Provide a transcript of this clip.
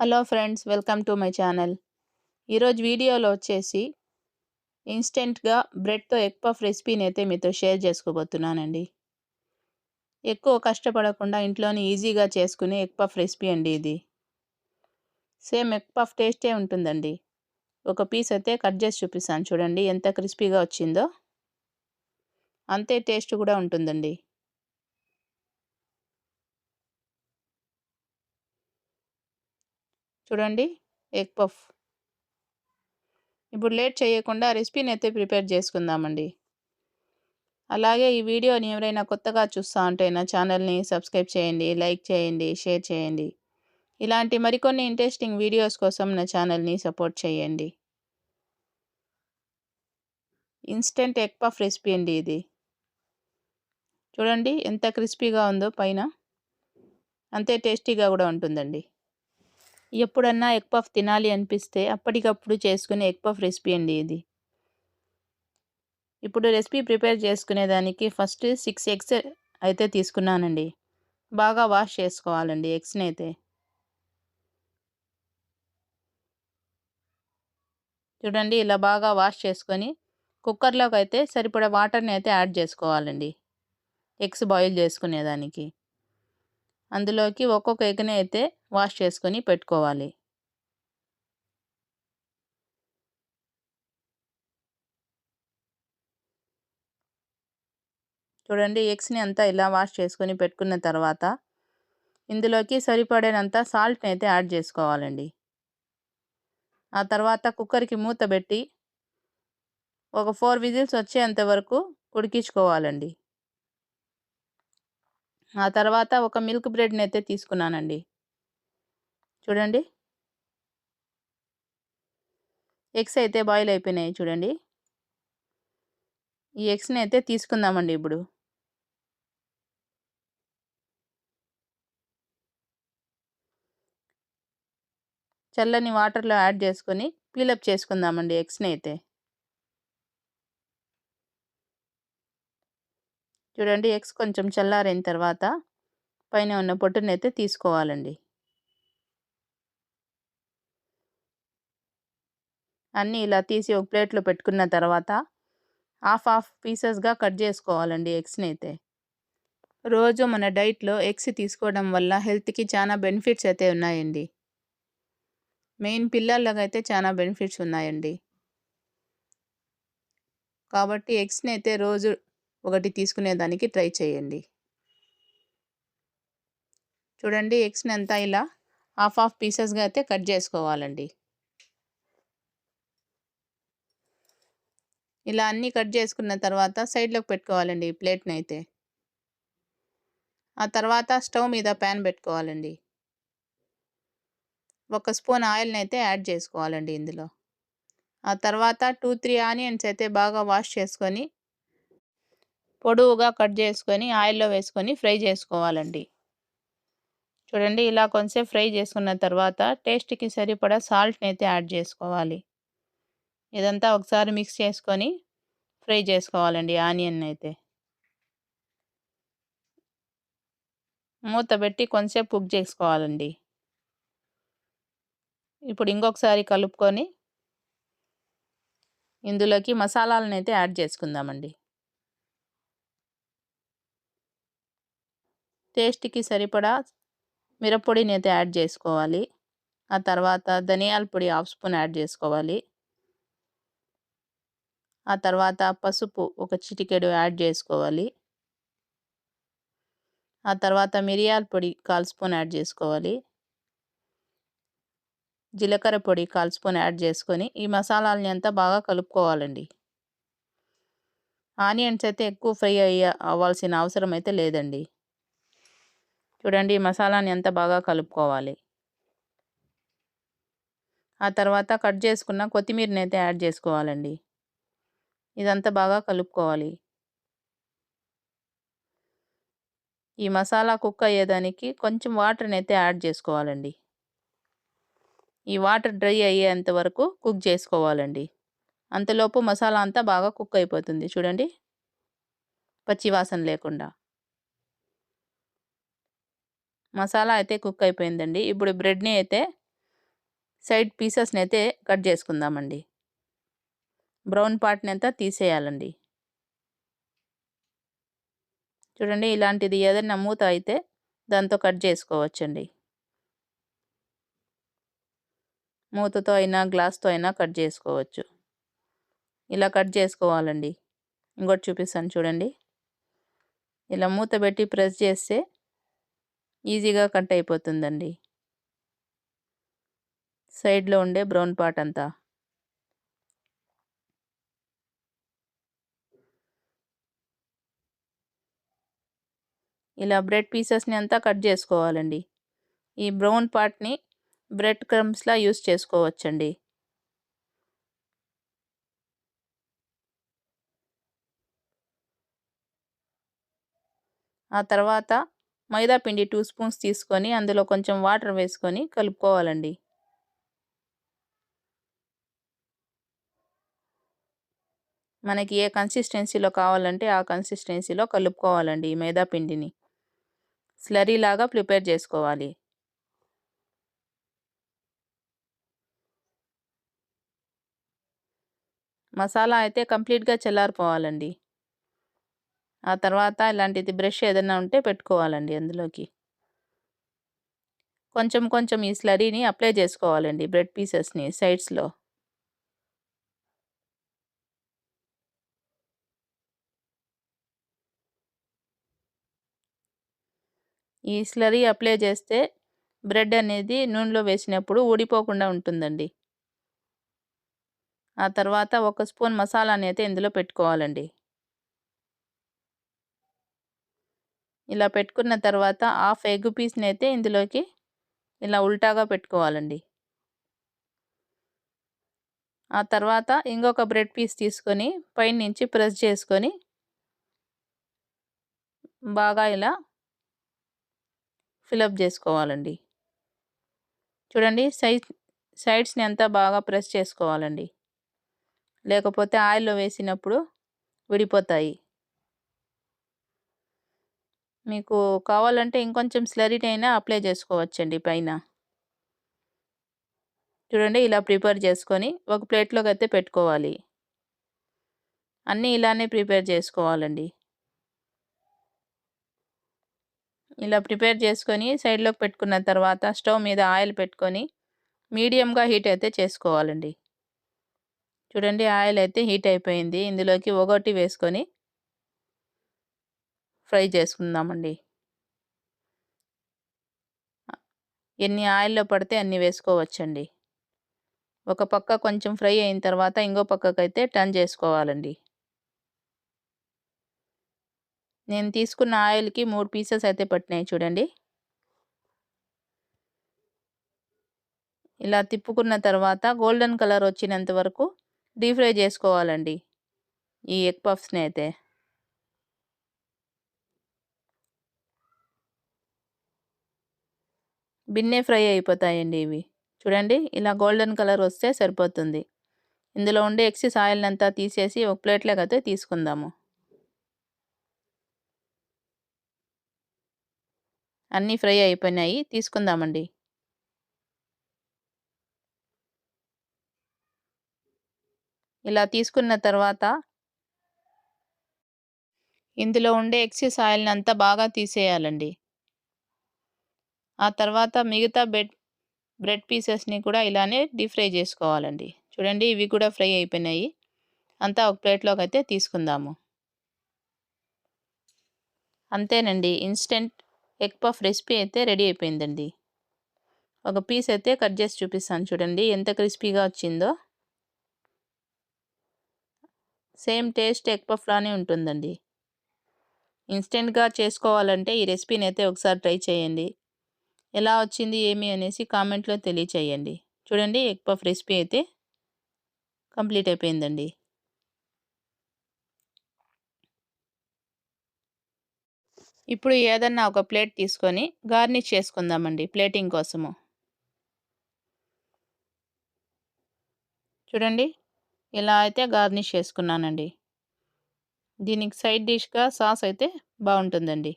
Hello friends welcome to my channel. ఈరోజు వీడియోలో వచ్చేసి ఇన్స్టెంట్గా బ్రెడ్తో ఎగ్ పఫ్ రెసిపీని అయితే మీతో షేర్ చేసుకోబోతున్నానండి. ఎక్కువ కష్టపడకుండా ఇంట్లోనే ఈజీగా చేసుకునే ఎగ్ పఫ్ రెసిపీ అండి ఇది. సేమ్ ఎగ్ పఫ్ టేస్టే ఉంటుందండి. ఒక పీస్ అయితే కట్ చేసి చూపిస్తాను చూడండి ఎంత క్రిస్పీగా వచ్చిందో. అంతే టేస్ట్ కూడా ఉంటుందండి. చూడండి ఎగ్ పఫ్. ఇప్పుడు లేట్ చేయకుండా రెసిపీని అయితే ప్రిపేర్ చేసుకుందామండి. అలాగే ఈ వీడియోని ఎవరైనా కొత్తగా చూస్తూ ఉంటే నా ఛానల్ని సబ్స్క్రైబ్ చేయండి లైక్ చేయండి షేర్ చేయండి. ఇలాంటి మరికొన్ని ఇంట్రెస్టింగ్ వీడియోస్ కోసం నా ఛానల్ని సపోర్ట్ చేయండి. ఇన్స్టెంట్ ఎగ్ పఫ్ రెసిపీ అండి ఇది. చూడండి ఎంత క్రిస్పీగా ఉందో పైన. అంతే టేస్టీగా కూడా ఉంటుందండి. ఎప్పుడన్నా ఎగ్ పఫ్ తినాలి అనిపిస్తే అప్పటికప్పుడు చేసుకునే ఎగ్ పఫ్ రెసిపీ అండి ఇది. ఇప్పుడు రెసిపీ ప్రిపేర్ చేసుకునేదానికి ఫస్ట్ సిక్స్ ఎగ్స్ అయితే తీసుకున్నానండి. బాగా వాష్ చేసుకోవాలండి ఎగ్స్ని అయితే. చూడండి ఇలా బాగా వాష్ చేసుకొని కుక్కర్లోకి అయితే సరిపడే వాటర్ని అయితే యాడ్ చేసుకోవాలండి. ఎగ్స్ బాయిల్ చేసుకునేదానికి. అందులోకి ఒక్కొక్క ఎగ్ని అయితే వాష్ చేసుకొని పెట్టుకోవాలి. చూడండి ఎగ్స్ని అంతా ఇలా వాష్ చేసుకొని పెట్టుకున్న తర్వాత ఇందులోకి సరిపడేనంత సాల్ట్ని అయితే యాడ్ చేసుకోవాలండి. ఆ తర్వాత కుక్కర్కి మూత పెట్టి ఒక ఫోర్ విజిల్స్ వచ్చేంత వరకు ఉడికించుకోవాలండి. ఆ తర్వాత ఒక మిల్క్ బ్రెడ్ని అయితే తీసుకున్నానండి. చూడండి. ఎగ్స్ అయితే బాయిల్ అయిపోయినాయి చూడండి. ఈ ఎగ్స్ని అయితే తీసుకుందామండి ఇప్పుడు. చల్లని వాటర్లో యాడ్ చేసుకొని పీలప్ చేసుకుందామండి ఎగ్స్ని అయితే. చూడండి ఎగ్స్ కొంచెం చల్లారైన తర్వాత పైన ఉన్న పొట్టునైతే తీసుకోవాలండి. అన్నీ ఇలా తీసి ఒక ప్లేట్లో పెట్టుకున్న తర్వాత హాఫ్ హాఫ్ పీసెస్గా కట్ చేసుకోవాలండి ఎగ్స్ని అయితే. రోజు మన డైట్లో ఎగ్స్ తీసుకోవడం వల్ల హెల్త్కి చాలా బెనిఫిట్స్ అయితే ఉన్నాయండి. మెయిన్ పిల్లలకు అయితే చాలా బెనిఫిట్స్ ఉన్నాయండి. కాబట్టి ఎగ్స్ని అయితే రోజు ఒకటి తీసుకునేదానికి ట్రై చేయండి. చూడండి ఎగ్స్ని అంతా ఇలా హాఫ్ హాఫ్ పీసెస్గా అయితే కట్ చేసుకోవాలండి. ఇలా అన్నీ కట్ చేసుకున్న తర్వాత సైడ్లోకి పెట్టుకోవాలండి ప్లేట్ని అయితే. ఆ తర్వాత స్టవ్ మీద ప్యాన్ పెట్టుకోవాలండి. ఒక స్పూన్ ఆయిల్ని అయితే యాడ్ చేసుకోవాలండి ఇందులో. ఆ తర్వాత టూ త్రీ ఆనియన్స్ అయితే బాగా వాష్ చేసుకొని పొడవుగా కట్ చేసుకొని ఆయిల్లో వేసుకొని ఫ్రై చేసుకోవాలండి. చూడండి ఇలా కొంచెం ఫ్రై చేసుకున్న తర్వాత టేస్ట్కి సరిపడా సాల్ట్ని అయితే యాడ్ చేసుకోవాలి. ఇదంతా ఒకసారి మిక్స్ చేసుకొని ఫ్రై చేసుకోవాలండి ఆనియన్ అయితే. మూత పెట్టి కొంచెంసేపు కుక్ చేసుకోవాలండి. ఇప్పుడు ఇంకొకసారి కలుపుకొని ఇందులోకి మసాలాలను అయితే యాడ్ చేసుకుందామండి. టేస్ట్కి సరిపడా మిరప్పొడిని అయితే యాడ్ చేసుకోవాలి. ఆ తర్వాత ధనియాల పొడి హాఫ్ స్పూన్ యాడ్ చేసుకోవాలి. ఆ తర్వాత పసుపు ఒక చిటికెడు యాడ్ చేసుకోవాలి. ఆ తర్వాత మిరియాల పొడి కాల్ స్పూన్ యాడ్ చేసుకోవాలి. జీలకర్ర పొడి కాల్ స్పూన్ యాడ్ చేసుకొని ఈ మసాలాలని అంతా బాగా కలుపుకోవాలండి. ఆనియన్స్ అయితే ఎక్కువ ఫ్రై అయ్యే అవ్వాల్సిన అవసరం అయితే లేదండి. చూడండి ఈ మసాలాని అంతా బాగా కలుపుకోవాలి. ఆ తర్వాత కట్ చేసుకున్న కొత్తిమీరని అయితే యాడ్ చేసుకోవాలండి. ఇదంతా బాగా కలుపుకోవాలి. ఈ మసాలా కుక్ అయ్యేదానికి కొంచెం వాటర్ని అయితే యాడ్ చేసుకోవాలండి. ఈ వాటర్ డ్రై అయ్యేంత వరకు కుక్ చేసుకోవాలండి. అంతలోపు మసాలా అంతా బాగా కుక్ అయిపోతుంది చూడండి. పచ్చివాసన లేకుండా. మసాలా అయితే కుక్ అయిపోయిందండి. ఇప్పుడు బ్రెడ్ని అయితే సైడ్ పీసెస్ని అయితే కట్ చేసుకుందామండి. బ్రౌన్ పార్ట్ని అంతా తీసేయాలండి. చూడండి ఇలాంటిది ఏదైనా మూత అయితే దాంతో కట్ చేసుకోవచ్చండి. మూతతో అయినా గ్లాస్తో అయినా కట్ చేసుకోవచ్చు. ఇలా కట్ చేసుకోవాలండి. ఇంకోటి చూపిస్తాను చూడండి. ఇలా మూత పెట్టి ప్రెస్ చేస్తే ఈజీగా కట్ అయిపోతుందండి. సైడ్లో ఉండే బ్రౌన్ పార్ట్ అంతా. ఇలా బ్రెడ్ పీసెస్ని అంతా కట్ చేసుకోవాలండి. ఈ బ్రౌన్ పార్ట్ని బ్రెడ్ క్రమ్స్లా యూస్ చేసుకోవచ్చండి. ఆ తర్వాత మైదా పిండి టూ స్పూన్స్ తీసుకొని అందులో కొంచెం వాటర్ వేసుకొని కలుపుకోవాలండి. మనకి ఏ కన్సిస్టెన్సీలో కావాలంటే ఆ కన్సిస్టెన్సీలో కలుపుకోవాలండి ఈ మైదా పిండిని. స్లరీ లాగా ప్రిపేర్ చేసుకోవాలి. మసాలా అయితే కంప్లీట్గా చల్లారిపోవాలండి. ఆ తర్వాత ఇలాంటిది బ్రష్ ఏదైనా ఉంటే పెట్టుకోవాలండి అందులోకి. కొంచెం కొంచెం ఈ స్లరీని అప్లై చేసుకోవాలండి బ్రెడ్ పీసెస్ని సైడ్స్లో. ఈ స్లరీ అప్లై చేస్తే బ్రెడ్ అనేది నూనెలో వేసినప్పుడు ఊడిపోకుండా ఉంటుందండి. ఆ తర్వాత ఒక స్పూన్ మసాలాని అయితే ఇందులో పెట్టుకోవాలండి. ఇలా పెట్టుకున్న తర్వాత హాఫ్ ఎగ్ పీస్ని అయితే ఇందులోకి ఇలా ఉల్టాగా పెట్టుకోవాలండి. ఆ తర్వాత ఇంకొక బ్రెడ్ పీస్ తీసుకొని పైనుంచి ప్రెస్ చేసుకొని బాగా ఇలా ఫిలప్ చేసుకోవాలండి చూడండి సైడ్ సైడ్స్ని అంతా బాగా ప్రెస్ చేసుకోవాలండి. లేకపోతే ఆయిల్లో వేసినప్పుడు విడిపోతాయి. మీకు కావాలంటే ఇంకొంచెం స్లరిట్ అయినా అప్లై చేసుకోవచ్చండి పైన. చూడండి ఇలా ప్రిపేర్ చేసుకొని ఒక ప్లేట్లోకి అయితే పెట్టుకోవాలి. అన్నీ ఇలానే ప్రిపేర్ చేసుకోవాలండి. ఇలా ప్రిపేర్ చేసుకొని సైడ్లోకి పెట్టుకున్న తర్వాత స్టవ్ మీద ఆయిల్ పెట్టుకొని మీడియంగా హీట్ అయితే చేసుకోవాలండి. చూడండి ఆయిల్ అయితే హీట్ అయిపోయింది. ఇందులోకి ఒకటి వేసుకొని ఫ్రై చేసుకుందామండి. ఎన్ని ఆయిల్లో పడితే అన్ని వేసుకోవచ్చండి. ఒక పక్క కొంచెం ఫ్రై అయిన తర్వాత ఇంకో పక్కకైతే టర్న్ చేసుకోవాలండి. నేను తీసుకున్న ఆయిల్కి మూడు పీసెస్ అయితే పట్టినాయి చూడండి. ఇలా తిప్పుకున్న తర్వాత గోల్డెన్ కలర్ వచ్చినంత వరకు డీప్ ఫ్రై చేసుకోవాలండి. ఈ ఎగ్ పఫ్స్ని అయితే. బిన్నే ఫ్రై అయిపోతాయండి ఇవి. చూడండి ఇలా గోల్డెన్ కలర్ వస్తే సరిపోతుంది. ఇందులో ఉండే ఎక్సెస్ ఆయిల్ అంతా తీసేసి ఒక ప్లేట్లోకి అయితే తీసుకుందాము. అన్నీ ఫ్రై అయిపోయినాయి. తీసుకుందామండి. ఇలా తీసుకున్న తర్వాత ఇందులో ఉండే ఎక్సెస్ ఆయిల్ని అంతా బాగా తీసేయాలండి. ఆ తర్వాత మిగతా బెడ్ బ్రెడ్ పీసెస్ని కూడా ఇలానే డీప్ ఫ్రై చేసుకోవాలండి. చూడండి ఇవి కూడా ఫ్రై అయిపోయినాయి. అంతా ఒక ప్లేట్లోకి అయితే తీసుకుందాము. అంతేనండి. ఇన్స్టెంట్ ఎగ్ పఫ్ రెసిపీ అయితే రెడీ అయిపోయిందండి. ఒక పీస్ అయితే కట్ చేసి చూపిస్తాను చూడండి ఎంత క్రిస్పీగా వచ్చిందో. సేమ్ టేస్ట్ ఎగ్ పఫ్లానే ఉంటుందండి. ఇన్స్టెంట్గా చేసుకోవాలంటే ఈ రెసిపీని అయితే ఒకసారి ట్రై చేయండి. ఎలా వచ్చింది ఏమి అనేసి కామెంట్లో తెలియచేయండి. చూడండి ఎగ్ పఫ్ రెసిపీ అయితే కంప్లీట్ అయిపోయిందండి. ఇప్పుడు ఏదన్నా ఒక ప్లేట్ తీసుకొని గార్నిష్ చేసుకుందామండి ప్లేటింగ్ కోసము. చూడండి ఇలా అయితే గార్నిష్ చేసుకున్నానండి. దీనికి సైడ్ డిష్గా సాస్ అయితే బాగుంటుందండి.